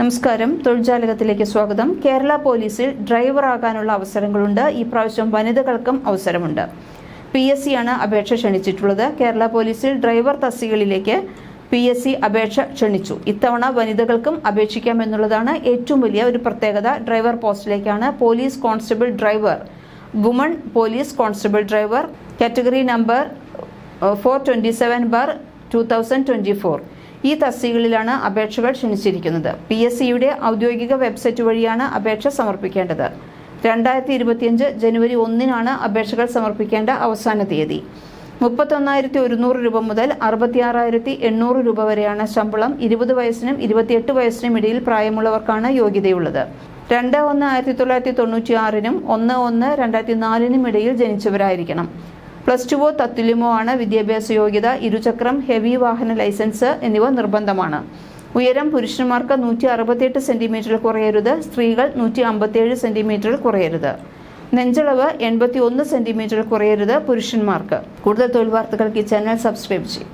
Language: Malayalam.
നമസ്കാരം. തൊഴിൽജാലകത്തിലേക്ക് സ്വാഗതം. കേരള പോലീസിൽ ഡ്രൈവർ ആകാനുള്ള അവസരങ്ങളുണ്ട്. ഈ പ്രാവശ്യം വനിതകൾക്കും അവസരമുണ്ട്. പി എസ് സി ആണ് അപേക്ഷ ക്ഷണിച്ചിട്ടുള്ളത്. കേരള പോലീസിൽ ഡ്രൈവർ തസ്തികളിലേക്ക് പി എസ് സി അപേക്ഷ ക്ഷണിച്ചു. ഇത്തവണ വനിതകൾക്കും അപേക്ഷിക്കാമെന്നുള്ളതാണ് ഏറ്റവും വലിയ ഒരു പ്രത്യേകത. Driver പോസ്റ്റിലേക്കാണ് police constable driver woman police constable driver category number four twenty seven bar two thousand twenty four ഈ തസ്തികകളിലാണ് അപേക്ഷകൾ ക്ഷണിച്ചിരിക്കുന്നത്. പി എസ് സിയുടെ ഔദ്യോഗിക വെബ്സൈറ്റ് വഴിയാണ് അപേക്ഷ സമർപ്പിക്കേണ്ടത്. രണ്ടായിരത്തി ഇരുപത്തിയഞ്ച് ജനുവരി ഒന്നിനാണ് അപേക്ഷകൾ സമർപ്പിക്കേണ്ട അവസാന തീയതി. മുപ്പത്തൊന്നായിരത്തി ഒരുന്നൂറ് രൂപ മുതൽ അറുപത്തിയാറായിരത്തി എണ്ണൂറ് രൂപ വരെയാണ് ശമ്പളം. ഇരുപത് വയസ്സിനും ഇരുപത്തിയെട്ട് വയസ്സിനും ഇടയിൽ പ്രായമുള്ളവർക്കാണ് യോഗ്യതയുള്ളത്. രണ്ട് ഒന്ന് ആയിരത്തി തൊള്ളായിരത്തി തൊണ്ണൂറ്റി ആറിനും ഒന്ന് ഒന്ന് രണ്ടായിരത്തി നാലിനും ഇടയിൽ ജനിച്ചവരായിരിക്കണം. പ്ലസ് ടുവോ തത്തുല്യമോ ആണ് വിദ്യാഭ്യാസ യോഗ്യത ഇരുചക്രം ഹെവി വാഹന ലൈസൻസ് എന്നിവ നിർബന്ധമാണ്. ഉയരം പുരുഷന്മാർക്ക് നൂറ്റി അറുപത്തിയെട്ട് സെന്റിമീറ്ററിൽ കുറയരുത് സ്ത്രീകൾ നൂറ്റി അമ്പത്തിയേഴ് സെന്റിമീറ്ററിൽ കുറയരുത്. നെഞ്ചളവ് എൺപത്തി ഒന്ന് സെന്റിമീറ്ററിൽ കുറയരുത് പുരുഷന്മാർക്ക്. കൂടുതൽ തൊഴിൽ വാർത്തകൾക്ക് ഈ ചാനൽ സബ്സ്ക്രൈബ് ചെയ്യും.